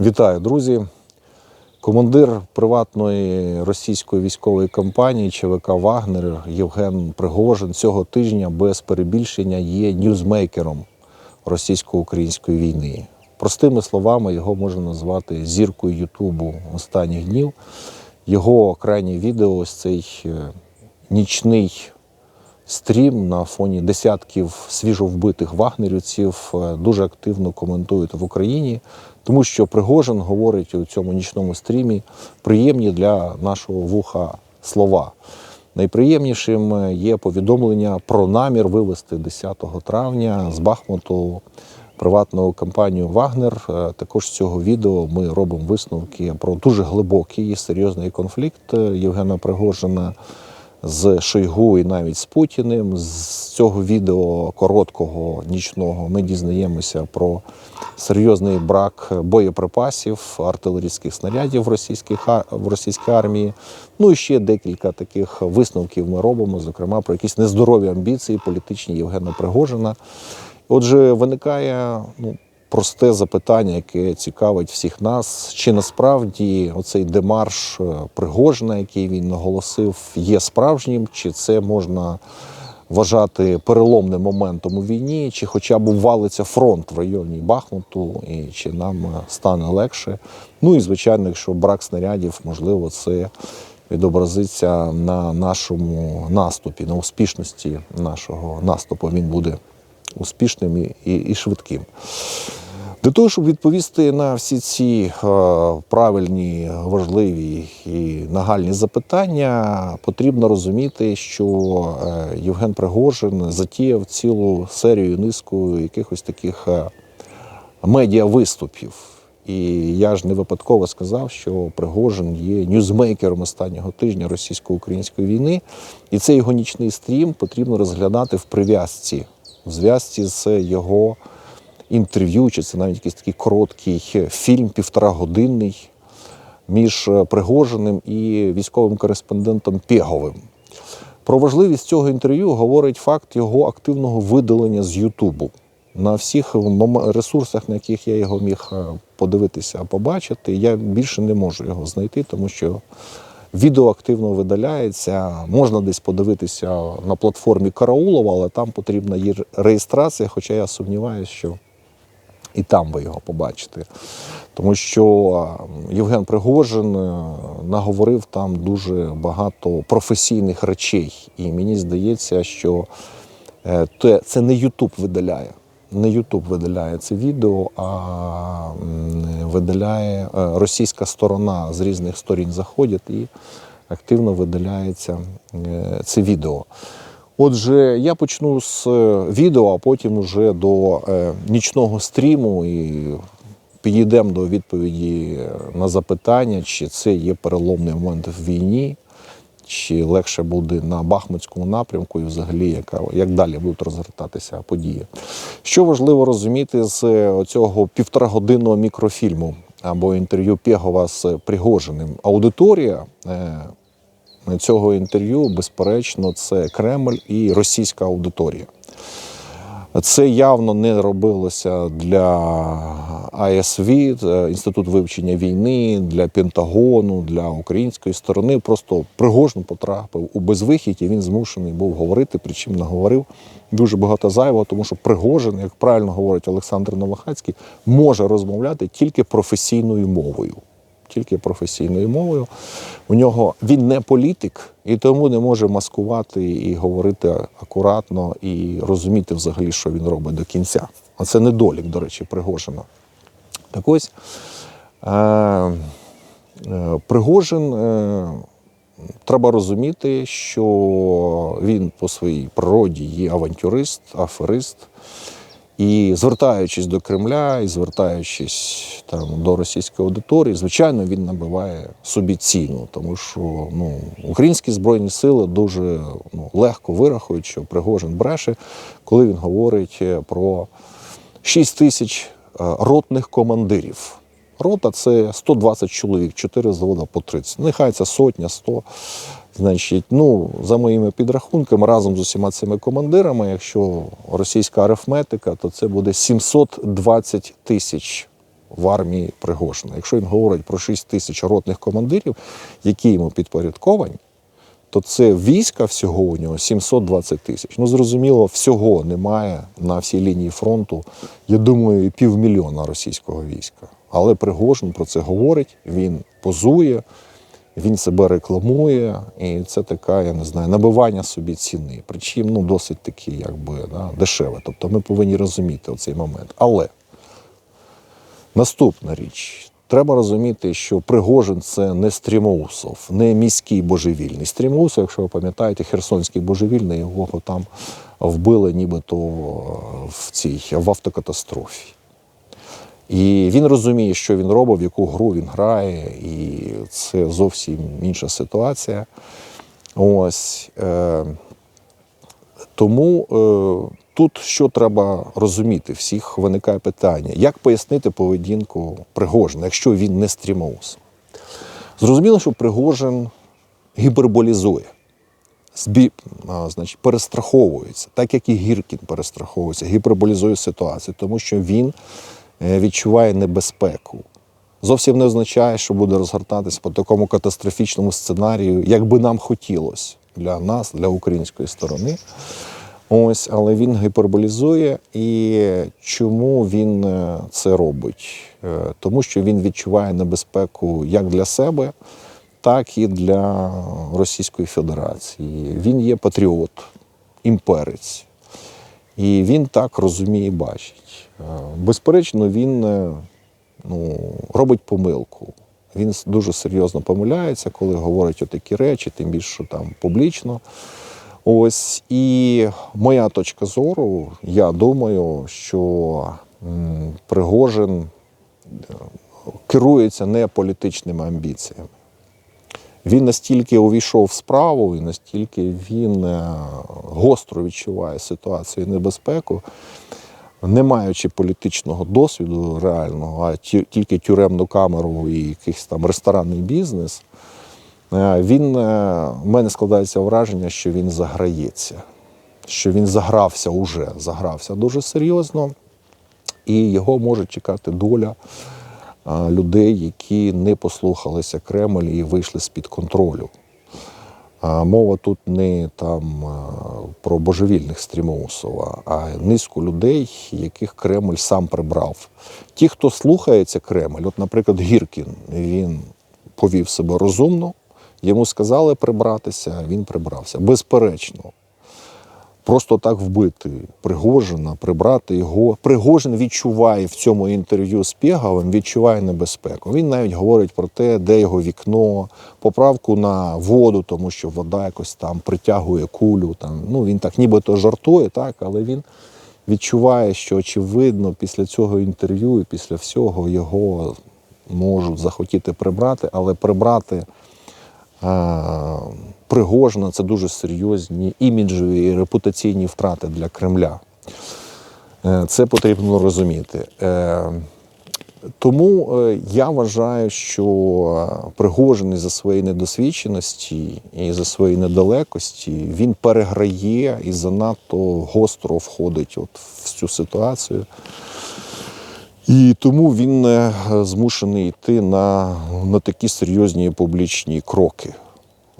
Вітаю, друзі. Командир приватної російської військової компанії ЧВК Вагнер Євген Пригожин цього тижня без перебільшення є ньюзмейкером російсько-української війни. Простими словами, його можна назвати зіркою Ютубу останніх днів. Його крайнє відео, ось цей е, нічний стрім на фоні десятків свіжовбитих вагнерівців е, дуже активно коментують в Україні, тому що Пригожин говорить у цьому нічному стрімі приємні для нашого вуха слова. Найприємнішим є повідомлення про намір вивести 10 травня з Бахмуту приватну компанію Вагнер. Е, Також з цього відео ми робимо висновки про дуже глибокий і серйозний конфлікт е, Євгена Пригожина з Шойгу і навіть з Путіним. З цього відео короткого нічного ми дізнаємося про серйозний брак боєприпасів, артилерійських снарядів в російській, в російській армії. Ну і ще декілька таких висновків ми робимо, зокрема про якісь нездорові амбіції політичні Євгена Пригожина. Отже, виникає ну, просте запитання, яке цікавить всіх нас: чи насправді оцей демарш е, Пригожина, який він наголосив, є справжнім, чи це можна вважати переломним моментом у війні, чи хоча б валиться фронт в районі Бахмуту, і чи нам е, стане легше. Ну і звичайно, якщо брак снарядів, можливо, це відобразиться на нашому наступі, на успішності нашого наступу. Він буде успішним і, і, і швидким. Для того, щоб відповісти на всі ці е, правильні, важливі і нагальні запитання, потрібно розуміти, що е, Євген Пригожин затіяв цілу серію низку якихось таких е, медіавиступів. І я ж не випадково сказав, що Пригожин є ньюзмейкером останнього тижня російсько-української війни, і цей його нічний стрім потрібно розглядати в прив'язці, в зв'язці з його інтерв'ю, чи це навіть якийсь такий короткий фільм, півторагодинний, між Пригожиним і військовим кореспондентом Пєговим. Про важливість цього інтерв'ю говорить факт його активного видалення з Ютубу. На всіх ресурсах, на яких я його міг е, подивитися, побачити, я більше не можу його знайти, тому що відео активно видаляється. Можна десь подивитися на платформі Караулова, але там потрібна є реєстрація, хоча я сумніваюся, що і там ви його побачите. Тому що Євген Пригожин е, наговорив там дуже багато професійних речей. І мені здається, що е, це не Ютуб видаляє. Не Ютуб видаляє це відео, а видаляє е, російська сторона з різних сторін заходять і активно видаляється е, це відео. Отже, я почну з е, відео, а потім вже до нічного стріму і підійдемо до відповіді на запитання, чи це є переломний момент в війні, чи легше буде на Бахмутському напрямку, і взагалі яка як далі будуть розгортатися події. Що важливо розуміти з е, цього півторагодинного мікрофільму або інтерв'ю Пєгова з Пригожиним. Аудиторія е, цього інтерв'ю, безперечно, це Кремль і російська аудиторія. Це явно не робилося для АСВ, е, Інститут вивчення війни, для Пентагону, для української сторони. Просто Пригожин потрапив у безвихідь, і він змушений був говорити, причому наговорив дуже багато зайвого, тому що Пригожин, як правильно говорить Олександр Новохацький, може розмовляти тільки професійною мовою. Тільки професійною мовою. У нього він не політик і тому не може маскувати і говорити акуратно і розуміти взагалі, що він робить до кінця. А це недолік, до речі, Пригожина. Так ось е, е, Пригожин, е, треба розуміти, що він по своїй природі є авантюрист, аферист. І звертаючись до Кремля, і звертаючись там до російської аудиторії, звичайно, він набиває собі ціну, тому що ну, українські збройні сили дуже ну, легко вирахують, що Пригожин бреше, коли він говорить про 6 тисяч е, ротних командирів. Рота це 120 чоловік, 4 завода по 30. Нехай це сотня, 100. Значить, ну, за моїми підрахунками, разом з усіма цими командирами, якщо російська арифметика, то це буде 720 тисяч в армії Пригожина. Якщо він говорить про 6 тисяч ротних командирів, які йому підпорядковані, то це війська всього у нього 720 тисяч. Ну, зрозуміло, всього немає на всій лінії фронту, я думаю, півмільйона російського війська. Але Пригожин про це говорить, він позує, він себе рекламує, і це така, я не знаю, набивання собі ціни. Причому ну, досить таки, якби да, дешеве. Тобто ми повинні розуміти цей момент. Але наступна річ. Треба розуміти, що Пригожин це не Стрімоусов, не міський божевільний. Стрімоусов, якщо ви пам'ятаєте, Херсонський божевільний, його там вбили нібито в цій в автокатастрофі. І він розуміє, що він робить, в яку гру він грає, і це зовсім інша ситуація. Ось. Е, тому е, тут що треба розуміти, всіх виникає питання, як пояснити поведінку Пригожина, якщо він не стрімоус. Зрозуміло, що Пригожин гіперболізує, збі, а, значить, перестраховується, так як і Гіркін перестраховується, гіперболізує ситуацію, тому що він відчуває небезпеку. Зовсім не означає, що буде розгортатися по такому катастрофічному сценарію, як би нам хотілося для нас, для української сторони. Ось, але він гіперболізує. І чому він е, це робить? Е, Тому що він відчуває небезпеку як для себе, так і для Російської Федерації. Він є патріот, імперець. І він так розуміє і бачить. Е, Безперечно, він е, ну, робить помилку. Він дуже серйозно помиляється, коли говорить отакі речі, тим більше що там публічно. Ось і моя точка зору, я думаю, що Пригожин е, керується не політичними амбіціями. Він настільки увійшов в справу, і настільки він е, гостро відчуває ситуацію і небезпеку, не маючи політичного досвіду реального, а тільки тюремну камеру і якийсь там ресторанний бізнес, е, він е, в мене складається враження, що він заграється, що він загрався уже, загрався дуже серйозно, і його може чекати доля людей, які не послухалися Кремль і вийшли з-під контролю. Мова тут не там про божевільних Стрімоусова, а низку людей, яких Кремль сам прибрав. Ті, хто слухається Кремль, от, наприклад, Гіркін, він повів себе розумно, йому сказали прибратися, він прибрався. Безперечно. Просто так вбити Пригожина, прибрати його. Пригожин відчуває в цьому інтерв'ю з Пєговим, відчуває небезпеку. Він навіть говорить про те, де його вікно, поправку на воду, тому що вода якось там притягує кулю. Там. Ну, він так нібито жартує, так, але він відчуває, що очевидно після цього інтерв'ю і після всього його можуть захотіти прибрати, але прибрати. А, Пригожина це дуже серйозні іміджові і репутаційні втрати для Кремля. Е, Це потрібно розуміти. Е, Тому е, я вважаю, що Пригожин за своєї недосвідченості і за своєї недалекості він переграє і занадто гостро входить от в цю ситуацію. І тому він е, змушений йти на, на такі серйозні публічні кроки.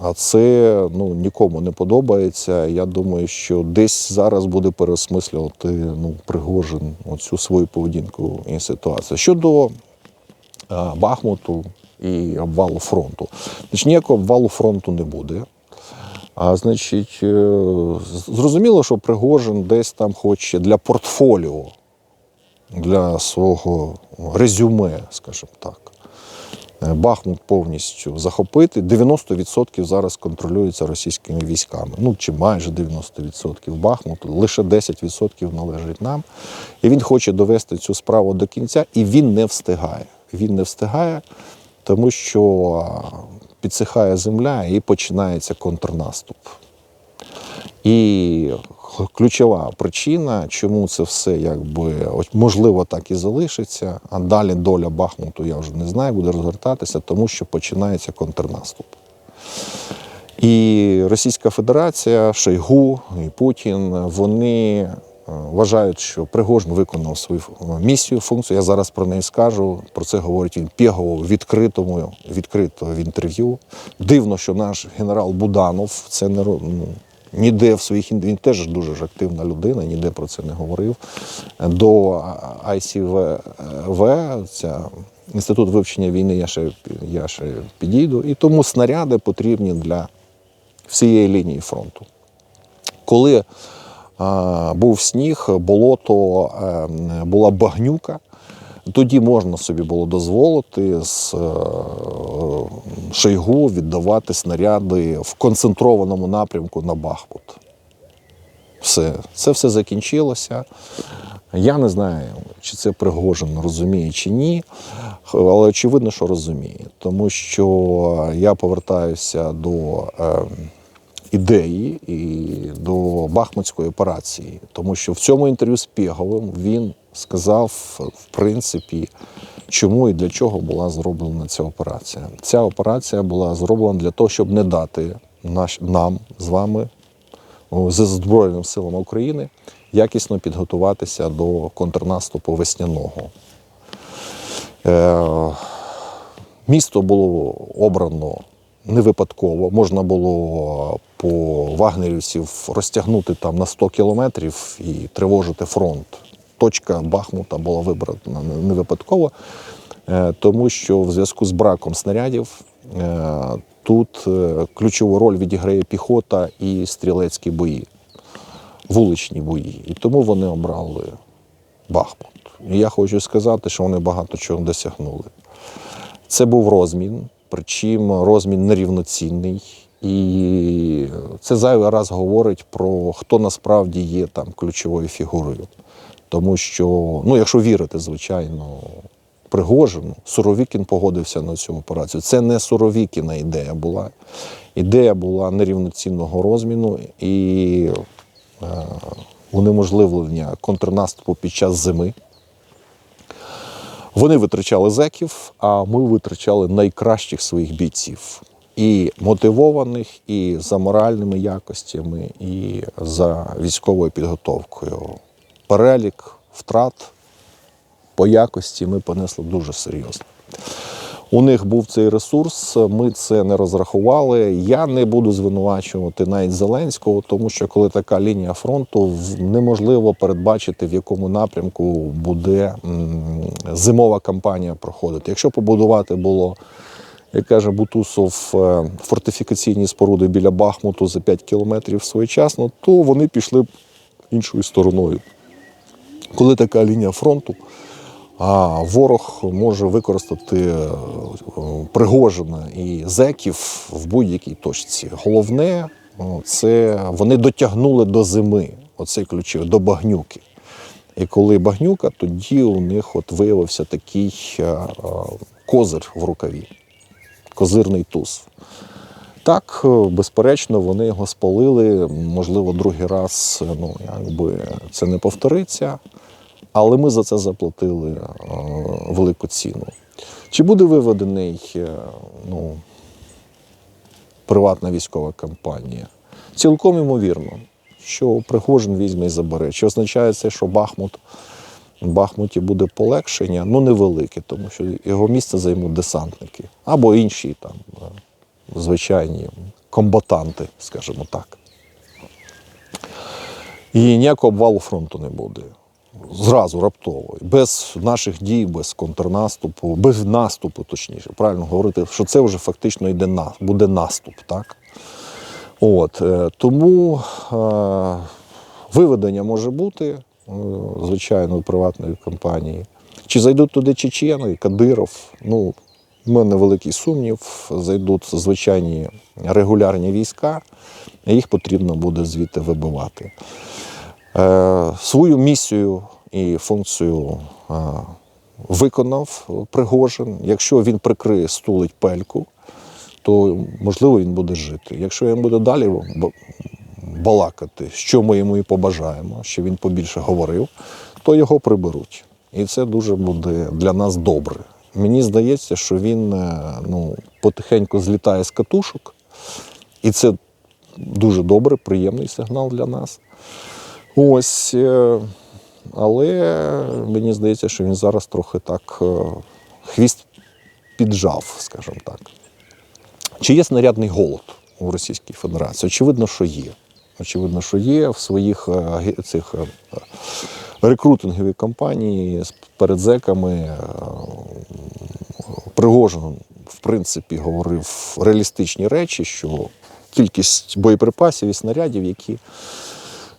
А це ну, нікому не подобається. Я думаю, що десь зараз буде переосмислювати ну, Пригожин оцю свою поведінку і ситуацію. Щодо а, Бахмуту і обвалу фронту. Значить, ніякого обвалу фронту не буде. А значить, е, зрозуміло, що Пригожин десь там хоче для портфоліо, для свого резюме, скажімо так. Е, Бахмут повністю захопити. 90% зараз контролюється російськими військами. Ну чи майже 90% Бахмуту, лише 10% належить нам. І він хоче довести цю справу до кінця, і він не встигає. Він не встигає, тому що підсихає земля і починається контрнаступ. І ключова причина, чому це все якби можливо так і залишиться, а далі доля Бахмуту, я вже не знаю, буде розгортатися, тому що починається контрнаступ. І Російська Федерація, Шойгу і Путін вони вважають, що Пригожин виконав свою е, місію, функцію. Я зараз про неї скажу. Про це говорить він Пєгово відкритому, відкрито в інтерв'ю. Дивно, що наш генерал Буданов це не ну, ніде в своїх ін- він теж дуже ж активна людина, ніде про це не говорив. До ICV, ця інститут вивчення війни, я ще, я ще підійду. І тому снаряди потрібні для всієї лінії фронту. Коли а, був сніг, болото, е, була багнюка, тоді можна собі було дозволити з е, Шойгу віддавати снаряди в концентрованому напрямку на Бахмут. Все, це все закінчилося. Я не знаю, чи це Пригожин розуміє чи ні, але очевидно, що розуміє. Тому що я повертаюся до е, ідеї і до Бахмутської операції. Тому що в цьому інтерв'ю з Пєговим він сказав, в принципі, чому і для чого була зроблена ця операція. Ця операція була зроблена для того, щоб не дати наш, нам з вами о, з Збройним силам України якісно підготуватися до контрнаступу весняного. Е, місто було обрано не випадково. Можна було по вагнерівців розтягнути там на 100 кілометрів і тривожити фронт. Точка Бахмута була вибрана не- випадково, е, тому що в зв'язку з браком снарядів е, тут е, ключову роль відіграє піхота і стрілецькі бої, вуличні бої. І тому вони обрали Бахмут. І я хочу сказати, що вони багато чого досягнули. Це був розмін, причому розмін нерівноцінний. І це зайвий раз говорить про хто насправді є там ключовою фігурою. Тому що, ну, якщо вірити, звичайно, Пригожину, Суровікін погодився на цю операцію. Це не Суровікіна ідея була. Ідея була нерівноцінного розміну і е, унеможливлення контрнаступу під час зими. Вони витрачали зеків, а ми витрачали найкращих своїх бійців. І мотивованих, і за моральними якостями, і за військовою підготовкою. Перелік втрат по якості ми понесли дуже серйозно. У них був цей ресурс, ми це не розрахували. Я не буду звинувачувати навіть Зеленського, тому що коли така лінія фронту, неможливо передбачити, в якому напрямку буде зимова кампанія проходити. Якщо побудувати було, як каже Бутусов, е, фортифікаційні споруди біля Бахмуту за 5 кілометрів своєчасно, то вони пішли б іншою стороною. Коли така лінія фронту, а ворог може використати е, Пригожина і зеків в будь-якій точці. Головне, це вони дотягнули до зими, оцей ключовий, до багнюки. І коли багнюка, тоді у них от виявився такий е, е, козир в рукаві, козирний туз. Так, е, безперечно, вони його спалили. Можливо, другий раз е, ну, якби це не повториться, але ми за це заплатили е, велику ціну. Чи буде виведений ну, приватна військова компанія? Цілком ймовірно, що Пригожин візьме і забере. Чи означає це, що Бахмут, Бахмуті буде полегшення? Ну, невелике, тому що його місце займуть десантники або інші там звичайні комбатанти, скажімо так. І ніякого обвалу фронту не буде. Зразу раптово, без наших дій, без контрнаступу, без наступу, точніше, правильно говорити, що це вже фактично йде на, буде наступ, так? От, е, тому е, виведення може бути, е, звичайно, приватної компанії. Чи зайдуть туди чечени, Кадиров? Ну, в мене великий сумнів. Зайдуть звичайні регулярні війська, їх потрібно буде звідти вибивати. Е, свою місію і функцію е, виконав Пригожин. Якщо він прикриє стулить пельку, то можливо він буде жити. Якщо він буде далі балакати, що ми йому і побажаємо, що він побільше говорив, то його приберуть. І це дуже буде для нас добре. Мені здається, що він е, ну, потихеньку злітає з катушок, і це дуже добре, приємний сигнал для нас. Ось. е, Але мені здається, що він зараз трохи так е, хвіст піджав, скажімо так. Чи є снарядний голод у Російській Федерації? Очевидно, що є. Очевидно, що є в своїх цих рекрутинговій кампанії перед зеками. Пригожин, в принципі, говорив реалістичні речі, що кількість боєприпасів і снарядів, які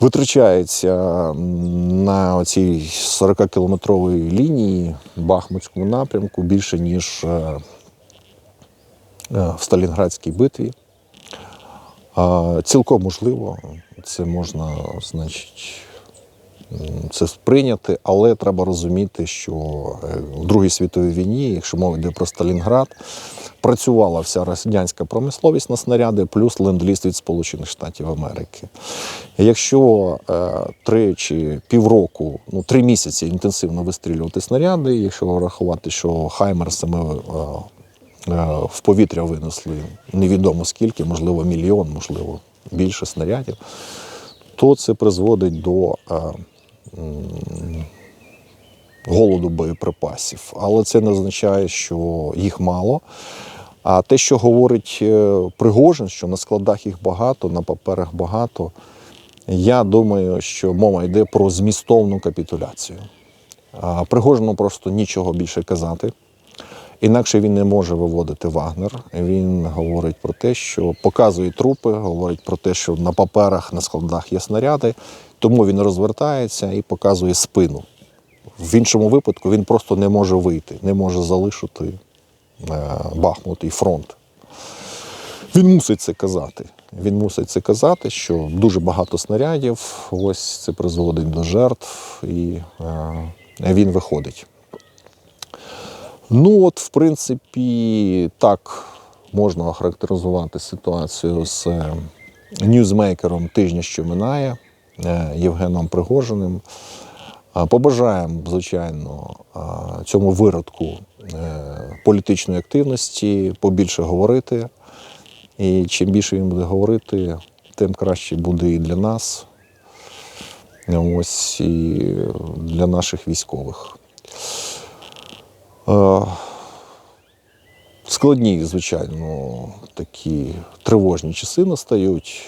витрачаються на цій 40-кілометровій лінії Бахмутському напрямку більше, ніж е, е, в Сталінградській битві. Цілком можливо, це можна, значить, це сприйняти, але треба розуміти, що е, в Другій світовій війні, якщо мова йде про Сталінград, працювала вся радянська промисловість на снаряди, плюс ленд-ліз від Сполучених Штатів Америки. Якщо е, три чи півроку, ну три місяці інтенсивно вистрілювати снаряди, якщо врахувати, що Хаймерсами е, е, в повітря винесли невідомо скільки, можливо, мільйон, можливо, більше снарядів, то це призводить до е, голоду боєприпасів. Але це не означає, що їх мало. А те, що говорить е, Пригожин, що на складах їх багато, на паперах багато, я думаю, що мова йде про змістовну капітуляцію. Пригожину просто нічого більше казати. Інакше він не може виводити Вагнер. Він говорить про те, що показує трупи, говорить про те, що на паперах, на складах є снаряди, тому він розвертається і показує спину. В іншому випадку він просто не може вийти, не може залишити е, Бахмут і фронт. Він мусить це казати. Він мусить це казати, що дуже багато снарядів, ось це призводить до жертв, і е, він виходить. Ну, от, в принципі, так можна охарактеризувати ситуацію з е, ньюзмейкером тижня, що минає, Євгеном Пригожиним. Побажаємо, звичайно, цьому виродку е, політичної активності, побільше говорити. І чим більше він буде говорити, тим краще буде і для нас, ось і для наших військових. Е, Складні, звичайно, такі тривожні часи настають,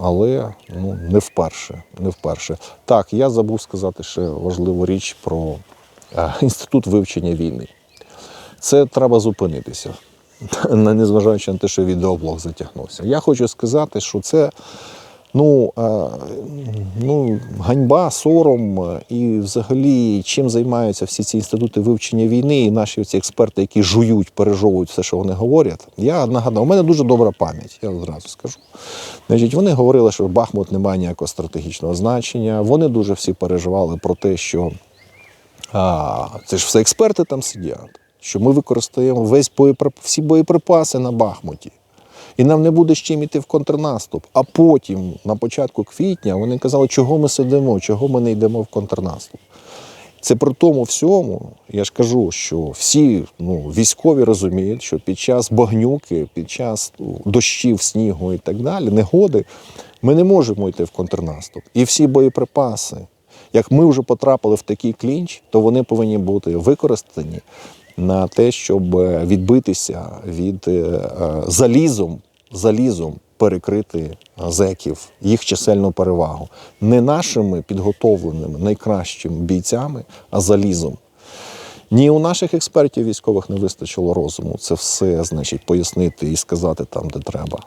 але ну, не вперше. Не вперше. Так, я забув сказати ще важливу річ про е, інститут вивчення війни. Це треба зупинитися, незважаючи на те, що відеоблог затягнувся. Я хочу сказати, що це ну, е, ну, ганьба, сором е, і взагалі чим займаються всі ці інститути вивчення війни і наші ці експерти, які жують, пережовують все, що вони говорять. Я нагадав, у мене дуже добра пам'ять, я одразу скажу. Значить, вони говорили, що Бахмут не має ніякого стратегічного значення. Вони дуже всі переживали про те, що а, це ж все експерти там сидять, що ми використаємо весь боєприп... всі боєприпаси на Бахмуті. І нам не буде з чим іти в контрнаступ. А потім, на початку квітня, вони казали, чого ми сидимо, чого ми не йдемо в контрнаступ. Це при тому всьому, я ж кажу, що всі ну, військові розуміють, що під час багнюки, під час ну, дощів, снігу і так далі, негоди, ми не можемо йти в контрнаступ. І всі боєприпаси, як ми вже потрапили в такий клінч, то вони повинні бути використані на те, щоб е, відбитися від е, е, залізом, залізом перекрити зеків, їх чисельну перевагу. Не нашими підготовленими найкращими бійцями, а залізом. Ні у наших експертів військових не вистачило розуму це все, значить, пояснити і сказати там, де треба.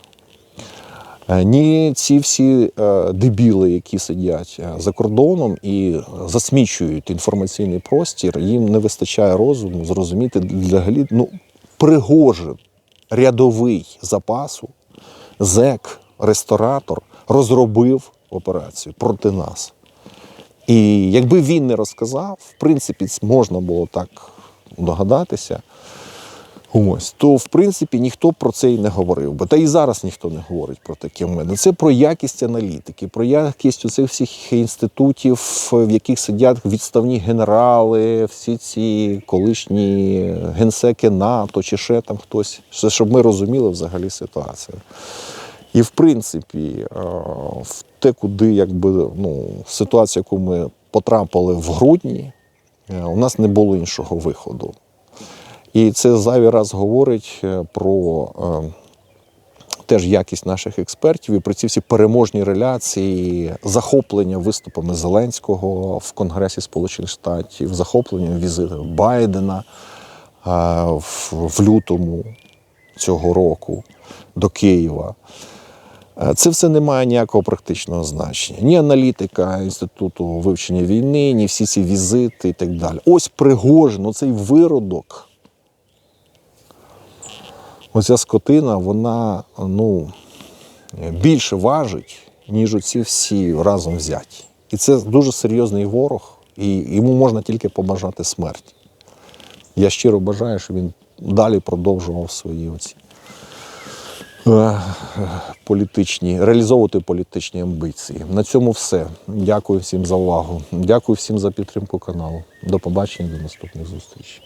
Е, Ні, ці всі е, дебіли, які сидять е, за кордоном і засмічують інформаційний простір, їм не вистачає розуму зрозуміти взагалі ну, Пригожин, рядовий запасу, зек, ресторатор розробив операцію проти нас. І якби він не розказав, в принципі, можна було так догадатися. Ось, то в принципі ніхто про це і не говорив би. Та і зараз ніхто не говорить про таке в мене. Це про якість аналітики, про якість цих всіх інститутів, в яких сидять відставні генерали, всі ці колишні генсеки НАТО чи ще там хтось. Все, щоб ми розуміли взагалі ситуацію. І в принципі, в те, куди якби ну, ситуація, яку ми потрапили в грудні, е, у нас не було іншого виходу. І це зайвий раз говорить е, про е, теж якість наших експертів і про ці всі переможні реляції, захоплення виступами Зеленського в Конгресі Сполучених Штатів, захоплення візиту Байдена е, в, лютому цього року до Києва. Це все не має ніякого практичного значення. Ні аналітика Інституту вивчення війни, ні всі ці візити і так далі. Ось Пригожин, оцей виродок. Оця скотина, вона ну, більше важить, ніж оці всі разом взяті. І це дуже серйозний ворог, і йому можна тільки побажати смерті. Я щиро бажаю, щоб він далі продовжував свої оці е, політичні, реалізовувати політичні амбіції. На цьому все. Дякую всім за увагу. Дякую всім за підтримку каналу. До побачення, до наступних зустрічей.